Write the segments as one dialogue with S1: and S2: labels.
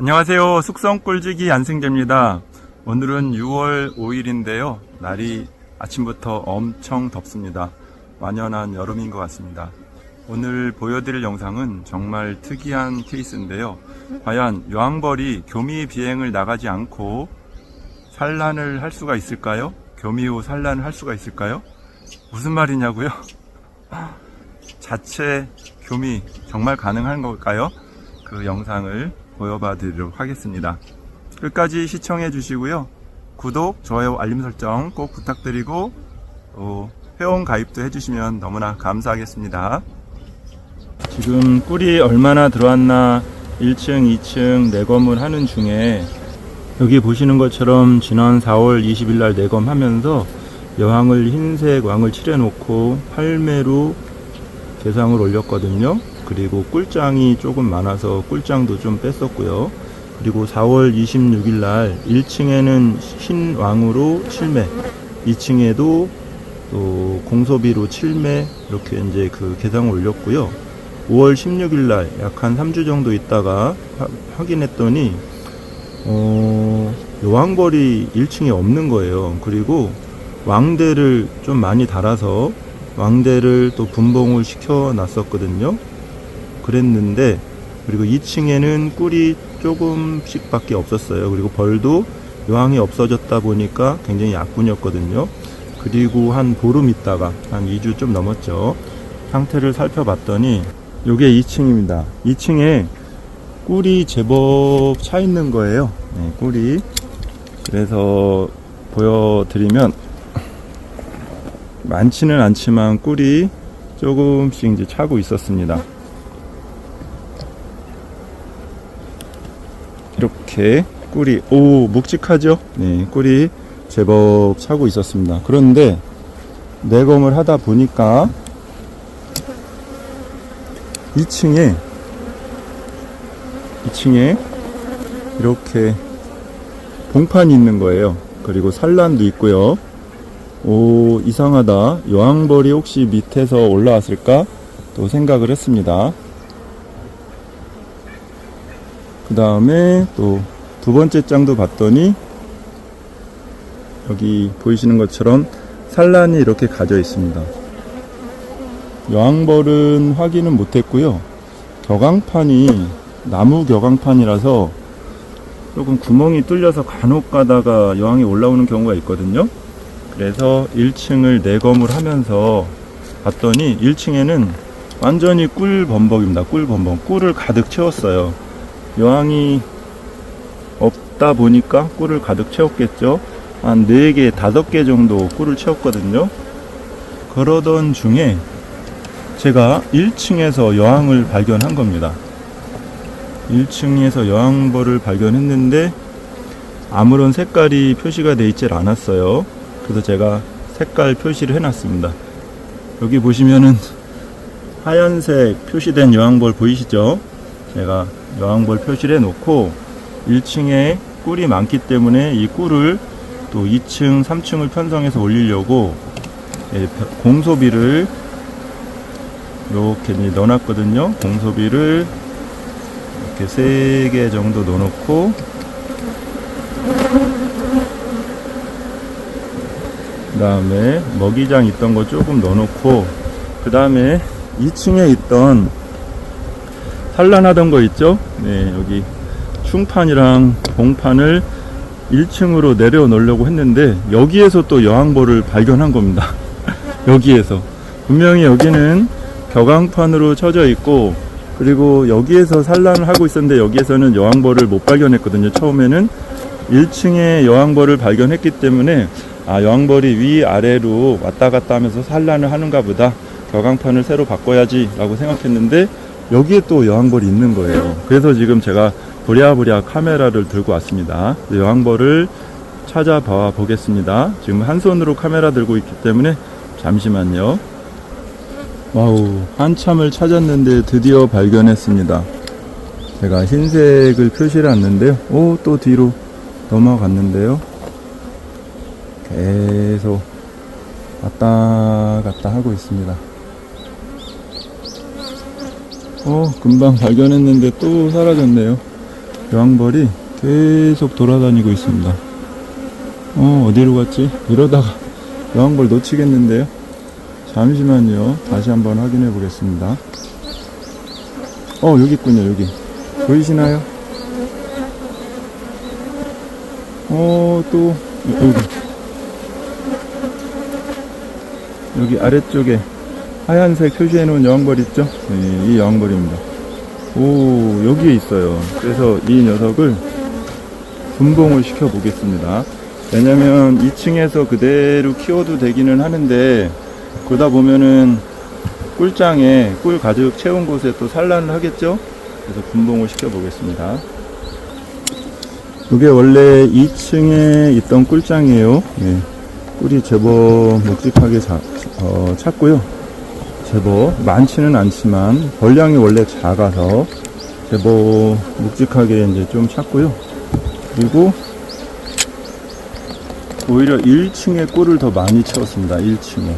S1: 안녕하세요. 숙성 꿀지기 안승재입니다. 오늘은 6월 5일인데요. 날이 아침부터 엄청 덥습니다. 완연한 여름인 것 같습니다. 오늘 보여드릴 영상은 정말 특이한 케이스인데요. 과연 여왕벌이 교미 비행을 나가지 않고 산란을 할 수가 있을까요? 교미 후 산란을 할 수가 있을까요? 무슨 말이냐고요? 자체 교미 정말 가능한 걸까요? 그 영상을 보여봐 드리도록 하겠습니다. 끝까지 시청해 주시고요. 구독, 좋아요, 알림 설정 꼭 부탁드리고 또 회원 가입도 해주시면 너무나 감사하겠습니다. 지금 꿀이 얼마나 들어왔나 1층, 2층 내검을 하는 중에 여기 보시는 것처럼 지난 4월 20일 날 내검하면서 여왕을 흰색 왕을 칠해 놓고 8매로 개상을 올렸거든요. 그리고 꿀장이 조금 많아서 꿀장도 좀 뺐었고요. 그리고 4월 26일 날 1층에는 흰 왕으로 7매, 2층에도 또 공소비로 7매 이렇게 이제 그 개상을 올렸고요. 5월 16일 날 약 한 3주 정도 있다가 하- 확인했더니 어, 여왕벌이 1층에 없는 거예요. 그리고 왕대를 좀 많이 달아서 왕대를 또 분봉을 시켜 놨었거든요. 그랬는데 그리고 2층에는 꿀이 조금씩 밖에 없었어요. 그리고 벌도 여왕이 없어졌다 보니까 굉장히 약군이었거든요. 그리고 한 보름 있다가 한 2주 좀 넘었죠. 상태를 살펴봤더니 요게 2층입니다. 2층에 꿀이 제법 차 있는 거예요. 네, 꿀이. 그래서 보여드리면 많지는 않지만 꿀이 조금씩 이제 차고 있었습니다. 이렇게 꿀이 오 묵직하죠? 네, 꿀이 제법 차고 있었습니다. 그런데 내검을 하다 보니까 2층에 2층에 이렇게 봉판이 있는 거예요. 그리고 산란도 있고요. 오, 이상하다. 여왕벌이 혹시 밑에서 올라왔을까? 또 생각을 했습니다. 그 다음에 또 두 번째 장도 봤더니 여기 보이시는 것처럼 산란이 이렇게 가져 있습니다. 여왕벌은 확인은 못했고요. 격앙판이 나무 격앙판이라서 조금 구멍이 뚫려서 간혹 가다가 여왕이 올라오는 경우가 있거든요. 그래서 1층을 내검을 하면서 봤더니 1층에는 완전히 꿀 범벅입니다. 꿀 범벅. 꿀을 가득 채웠어요. 여왕이 없다 보니까 꿀을 가득 채웠겠죠. 한 4개, 5개 정도 꿀을 채웠거든요. 그러던 중에 제가 1층에서 여왕을 발견한 겁니다. 1층에서 여왕벌을 발견했는데 아무런 색깔이 표시가 되어 있질 않았어요. 그래서 제가 색깔 표시를 해놨습니다. 여기 보시면은 하얀색 표시된 여왕벌 보이시죠? 제가 여왕벌 표시를 해놓고 1층에 꿀이 많기 때문에 이 꿀을 또 2층, 3층을 편성해서 올리려고 예, 공소비를 이렇게 넣어놨거든요. 공소비를 이렇게 3개 정도 넣어놓고 그 다음에 먹이장 있던 거 조금 넣어놓고 그 다음에 2층에 있던 산란하던 거 있죠? 네, 여기 충판이랑 봉판을 1층으로 내려 놓으려고 했는데 여기에서 또 여왕벌을 발견한 겁니다. 여기에서 분명히 여기는 격앙판으로 쳐져 있고 그리고 여기에서 산란을 하고 있었는데 여기에서는 여왕벌을 못 발견했거든요. 처음에는 1층에 여왕벌을 발견했기 때문에 아 여왕벌이 위 아래로 왔다 갔다 하면서 산란을 하는가 보다 격앙판을 새로 바꿔야지 라고 생각했는데 여기에 또 여왕벌이 있는 거예요. 그래서 지금 제가 부랴부랴 카메라를 들고 왔습니다. 여왕벌을 찾아봐 보겠습니다. 지금 한 손으로 카메라 들고 있기 때문에 잠시만요. 와우, 한참을 찾았는데 드디어 발견했습니다. 제가 흰색을 표시를 했는데요. 오, 또 뒤로 넘어갔는데요. 계속 왔다 갔다 하고 있습니다. 어, 금방 발견했는데 또 사라졌네요. 여왕벌이 계속 돌아다니고 있습니다. 어, 어디로 갔지? 이러다가 여왕벌 놓치겠는데요? 잠시만요. 다시 한번 확인해 보겠습니다. 어, 여기 있군요, 여기. 보이시나요? 어, 또, 여기. 여기 아래쪽에 하얀색 표시해 놓은 여왕벌 있죠? 네, 이 여왕벌입니다. 오, 여기에 있어요. 그래서 이 녀석을 분봉을 시켜 보겠습니다. 왜냐면 2층에서 그대로 키워도 되기는 하는데, 그러다 보면은 꿀장에 꿀 가득 채운 곳에 또 산란을 하겠죠? 그래서 분봉을 시켜 보겠습니다. 이게 원래 2층에 있던 꿀장이에요. 예. 꿀이 제법 묵직하게 자- 어, 찼고요. 제법 많지는 않지만 벌량이 원래 작아서 제법 묵직하게 이제 좀 찼고요. 그리고 오히려 1층에 꿀을 더 많이 채웠습니다. 1층에.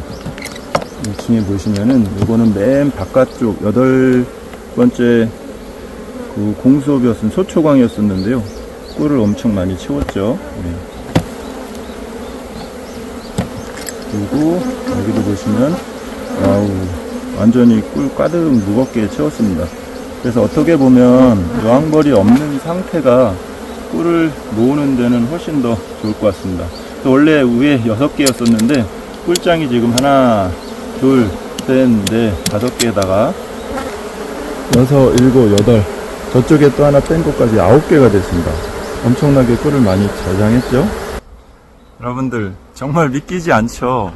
S1: 1층에 보시면은 이거는 맨 바깥쪽 여덟 번째 그 공수업이었은 소초광이었었는데요. 꿀을 엄청 많이 채웠죠. 네. 그리고 여기도 보시면 와우 완전히 꿀 가득 무겁게 채웠습니다. 그래서 어떻게 보면 여왕벌이 없는 상태가 꿀을 모으는 데는 훨씬 더 좋을 것 같습니다. 원래 위에 여섯 개였었는데 꿀장이 지금 하나, 둘, 셋, 넷, 다섯 개에다가 여섯, 일곱, 여덟 저쪽에 또 하나 뺀 것까지 아홉 개가 됐습니다. 엄청나게 꿀을 많이 저장했죠. 여러분들 정말 믿기지 않죠.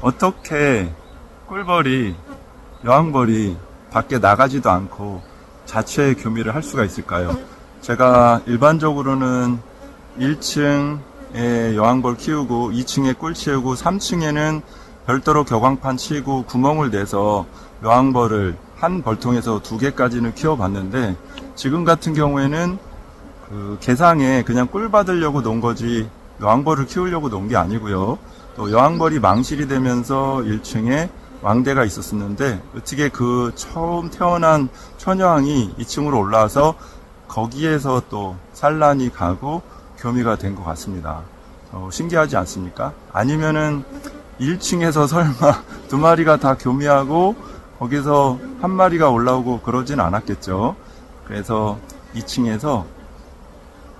S1: 어떻게 꿀벌이 여왕벌이 밖에 나가지도 않고 자체 교미를 할 수가 있을까요? 제가 일반적으로는 1층에 여왕벌 키우고 2층에 꿀 치우고 3층에는 별도로 격광판 치고 구멍을 내서 여왕벌을 한 벌통에서 두 개까지는 키워봤는데 지금 같은 경우에는 그 개상에 그냥 꿀 받으려고 놓은 거지 여왕벌을 키우려고 놓은 게 아니고요. 또 여왕벌이 망실이 되면서 1층에 왕대가 있었었는데 어떻게 그 처음 태어난 처녀왕이 2층으로 올라와서 거기에서 또 산란이 가고 교미가 된 것 같습니다. 어, 신기하지 않습니까? 아니면은 1층에서 설마 두 마리가 다 교미하고 거기서 한 마리가 올라오고 그러진 않았겠죠. 그래서 2층에서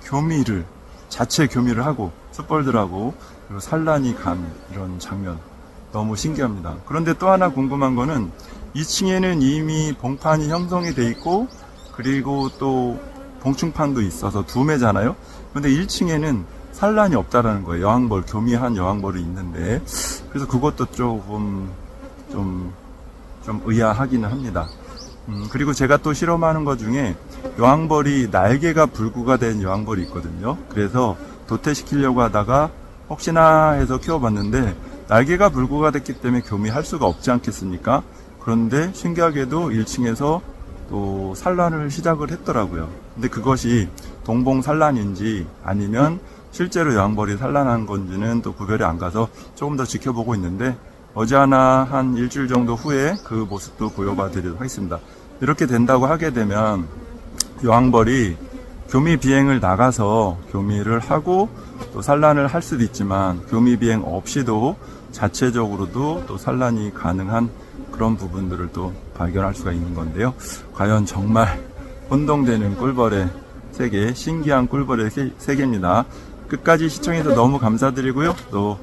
S1: 교미를 자체 교미를 하고 숯벌들하고 그리고 산란이 간 이런 장면 너무 신기합니다. 그런데 또 하나 궁금한 거는 2층에는 이미 봉판이 형성이 돼 있고 그리고 또 봉충판도 있어서 두 매잖아요. 근데 1층에는 산란이 없다라는 거예요. 여왕벌 교미한 여왕벌이 있는데 그래서 그것도 조금 좀, 좀 의아하기는 합니다. 음, 그리고 제가 또 실험하는 것 중에 여왕벌이 날개가 불구가 된 여왕벌이 있거든요. 그래서 도태시키려고 하다가 혹시나 해서 키워봤는데 날개가 불구가 됐기 때문에 교미할 수가 없지 않겠습니까? 그런데 신기하게도 1층에서 또 산란을 시작을 했더라고요. 근데 그것이 동봉 산란인지 아니면 실제로 여왕벌이 산란한 건지는 또 구별이 안 가서 조금 더 지켜보고 있는데 어제 하나 한 일주일 정도 후에 그 모습도 보여봐 드리도록 하겠습니다. 이렇게 된다고 하게 되면 여왕벌이 교미 비행을 나가서 교미를 하고 또 산란을 할 수도 있지만 교미 비행 없이도 자체적으로도 또 산란이 가능한 그런 부분들을 또 발견할 수가 있는 건데요. 과연 정말 혼동되는 꿀벌의 세계, 신기한 꿀벌의 세- 세계입니다. 끝까지 시청해서 너무 감사드리고요. 또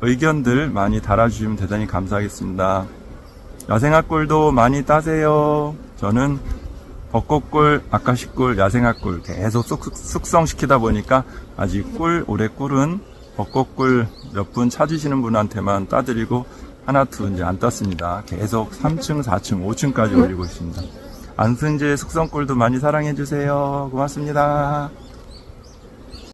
S1: 의견들 많이 달아주시면 대단히 감사하겠습니다. 야생화꿀도 많이 따세요. 저는 벚꽃꿀, 아카시꿀, 야생화꿀 계속 숙, 숙성시키다 보니까 아직 꿀, 올해 꿀은 벚꽃꿀 몇 분 찾으시는 분한테만 따드리고 하나, 둘 이제 안 땄습니다. 계속 3층, 4층, 5층까지 올리고 있습니다. 안승재 숙성꿀도 많이 사랑해주세요. 고맙습니다.